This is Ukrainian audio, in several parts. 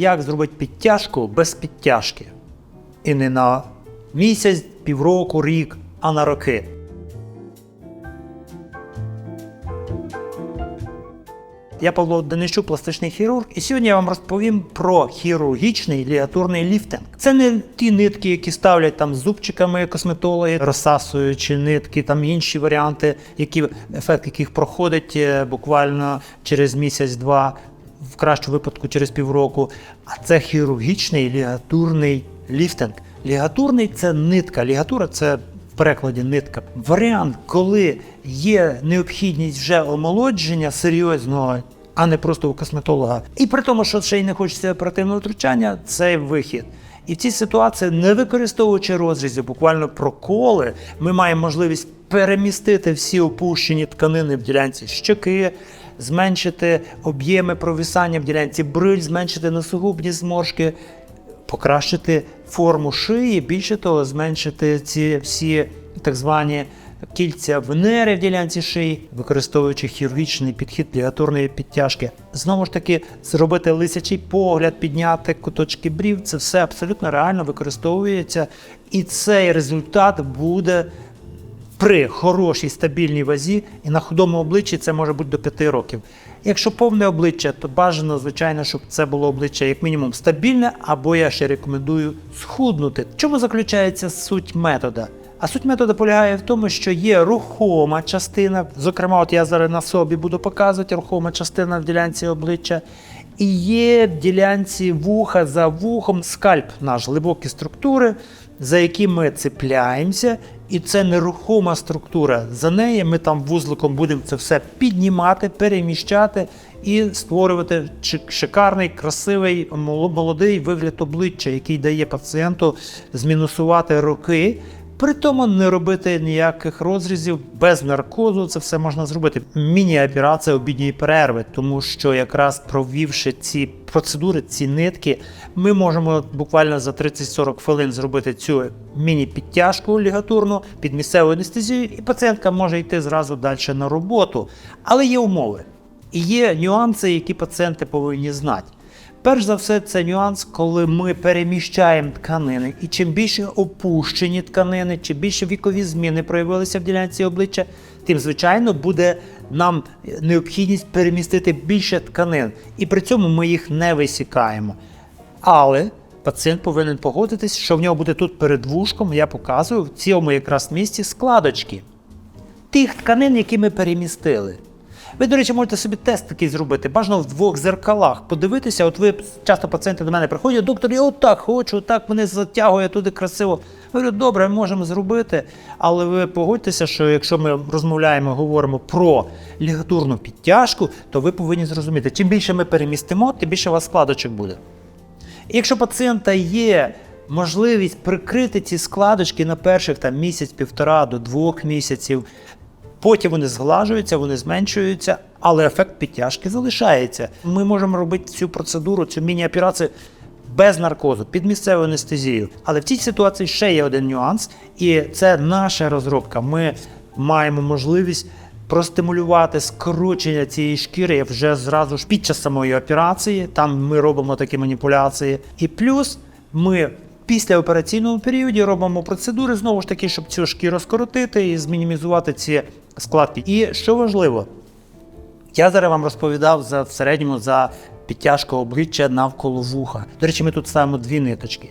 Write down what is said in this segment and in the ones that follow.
як зробити підтяжку без підтяжки. І не на місяць, півроку, рік, а на роки. Я Павло Денищук, пластичний хірург, і сьогодні я вам розповім про хірургічний лігатурний ліфтинг. Це не ті нитки, які ставлять там з зубчиками косметологи, розсасуючи нитки, там інші варіанти, які ефект яких проходить е, буквально через місяць-два, в кращому випадку через півроку. А це хірургічний лігатурний ліфтинг. Лігатурний це нитка. Лігатура це в перекладі нитка. Варіант, коли є необхідність вже омолодження серйозного, а не просто у косметолога. І при тому, що ще й не хочеться оперативного втручання, це вихід. І в цій ситуації, не використовуючи розрізів, буквально проколи, ми маємо можливість перемістити всі опущені тканини в ділянці щоки, зменшити об'єми провисання в ділянці бриль, зменшити носогубні зморшки, покращити форму шиї, більше того, зменшити ці всі так звані кільця венери в ділянці шиї, використовуючи хірургічний підхід лігатурної підтяжки. Знову ж таки, зробити лисячий погляд, підняти куточки брів це все абсолютно реально використовується, і цей результат буде при хорошій стабільній вазі і на худому обличчі це може бути до 5 років. Якщо повне обличчя, то бажано, звичайно, щоб це було обличчя як мінімум стабільне, або я ще рекомендую схуднути. Чому заключається суть метода? А суть методу полягає в тому, що є рухома частина. Зокрема, от я зараз на собі буду показувати рухома частина в ділянці обличчя. І є в ділянці вуха за вухом скальп, наш глибокі структури, за які ми цепляємося, і це нерухома структура. За неї ми там вузликом будемо це все піднімати, переміщати і створювати шикарний, красивий, моло- молодий вигляд обличчя, який дає пацієнту змінусувати роки. При тому не робити ніяких розрізів без наркозу. Це все можна зробити. Міні-операція обідньої перерви, тому що якраз провівши ці процедури, ці нитки, ми можемо буквально за 30-40 хвилин зробити цю міні-підтяжку лігатурну під місцевою анестезією, і пацієнтка може йти зразу далі на роботу. Але є умови і є нюанси, які пацієнти повинні знати. Перш за все, це нюанс, коли ми переміщаємо тканини, і чим більше опущені тканини, чим більше вікові зміни проявилися в ділянці обличчя, тим звичайно буде нам необхідність перемістити більше тканин, і при цьому ми їх не висікаємо. Але пацієнт повинен погодитись, що в нього буде тут перед вушком, я показую в цьому якраз місці складочки тих тканин, які ми перемістили. Ви, до речі, можете собі тест такий зробити, бажано в двох зеркалах. Подивитися, от ви часто пацієнти до мене приходять, доктор, я отак хочу, отак мене затягує туди красиво. Говорю, добре, можемо зробити, але ви погодьтеся, що якщо ми розмовляємо, говоримо про лігатурну підтяжку, то ви повинні зрозуміти, чим більше ми перемістимо, тим більше у вас складочок буде. І якщо пацієнта є можливість прикрити ці складочки на перших там місяць-півтора до двох місяців, потім вони зглажуються, вони зменшуються, але ефект підтяжки залишається. Ми можемо робити цю процедуру, цю міні-операцію без наркозу, під місцевою анестезією. Але в цій ситуації ще є один нюанс, і це наша розробка. Ми маємо можливість простимулювати скручення цієї шкіри вже зразу ж під час самої операції. Там ми робимо такі маніпуляції. І плюс ми в післяопераційному періоді робимо процедури знову ж таки, щоб цю шкіру скоротити і змінімізувати ці складки. І що важливо, я зараз вам розповідав за в середньому за підтяжку обличчя навколо вуха. До речі, ми тут ставимо дві ниточки.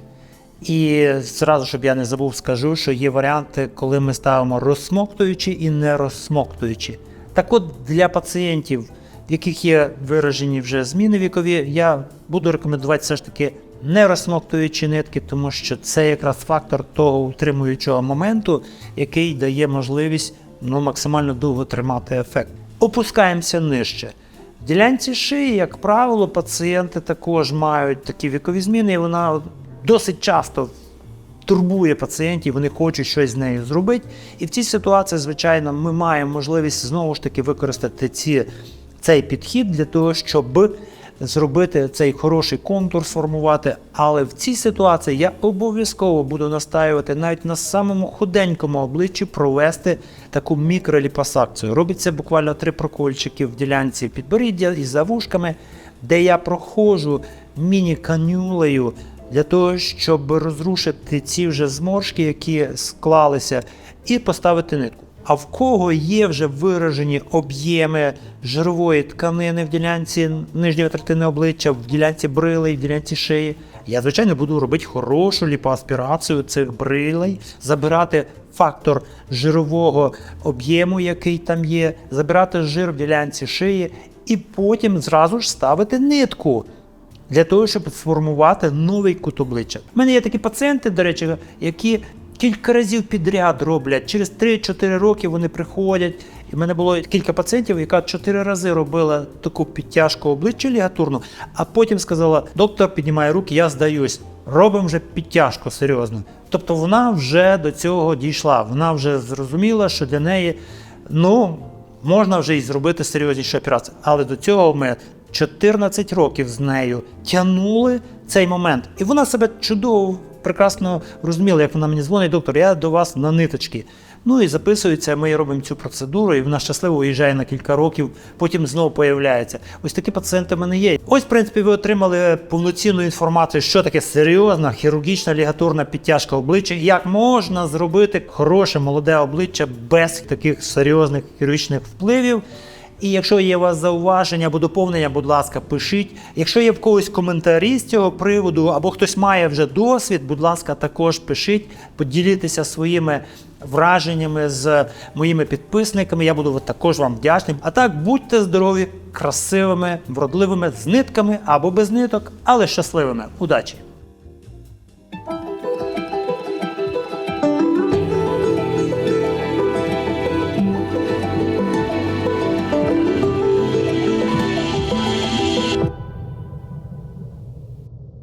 І зразу, щоб я не забув, скажу, що є варіанти, коли ми ставимо розсмоктуючі і не розсмоктуючі. Так от для пацієнтів, в яких є виражені вже зміни вікові, я буду рекомендувати все ж таки не розсмоктуючі нитки, тому що це якраз фактор того утримуючого моменту, який дає можливість ну, максимально довго тримати ефект. Опускаємося нижче. В ділянці шиї, як правило, пацієнти також мають такі вікові зміни, і вона досить часто турбує пацієнтів, вони хочуть щось з нею зробити. І в цій ситуації, звичайно, ми маємо можливість знову ж таки використати ці, цей підхід для того, щоб зробити цей хороший контур, сформувати. Але в цій ситуації я обов'язково буду настаювати навіть на самому худенькому обличчі провести таку мікроліпосакцію. Робиться буквально три прокольчики в ділянці підборіддя і за вушками, де я проходжу міні-канюлею для того, щоб розрушити ці вже зморшки, які склалися, і поставити нитку. А в кого є вже виражені об'єми жирової тканини в ділянці нижньої третини обличчя, в ділянці брилей, в ділянці шиї, я звичайно буду робити хорошу ліпоаспірацію цих брилей, забирати фактор жирового об'єму, який там є, забирати жир в ділянці шиї, і потім зразу ж ставити нитку для того, щоб сформувати новий кут обличчя. У мене є такі пацієнти, до речі, які кілька разів підряд роблять. Через 3-4 роки вони приходять. І в мене було кілька пацієнтів, яка 4 рази робила таку підтяжку обличчя лігатурну, а потім сказала: доктор піднімає руки, я здаюсь. Робимо вже підтяжку серйозно. Тобто вона вже до цього дійшла. Вона вже зрозуміла, що для неї ну, можна вже і зробити серйозніші операції. Але до цього ми 14 років з нею тягнули цей момент. І вона себе чудово, прекрасно розуміла, як вона мені дзвонить, доктор, я до вас на ниточки. Ну і записується, ми робимо цю процедуру, і вона щасливо уїжджає на кілька років, потім знову появляється. Ось такі пацієнти в мене є. Ось, в принципі, ви отримали повноцінну інформацію, що таке серйозна хірургічна лігатурна підтяжка обличчя, як можна зробити хороше молоде обличчя без таких серйозних хірургічних впливів. І якщо є у вас зауваження або доповнення, будь ласка, пишіть. Якщо є в когось коментарі з цього приводу, або хтось має вже досвід, будь ласка, також пишіть, поділіться своїми враженнями з моїми підписниками. Я буду також вам вдячним. А так, будьте здорові, красивими, вродливими, з нитками або без ниток, але щасливими. Удачі!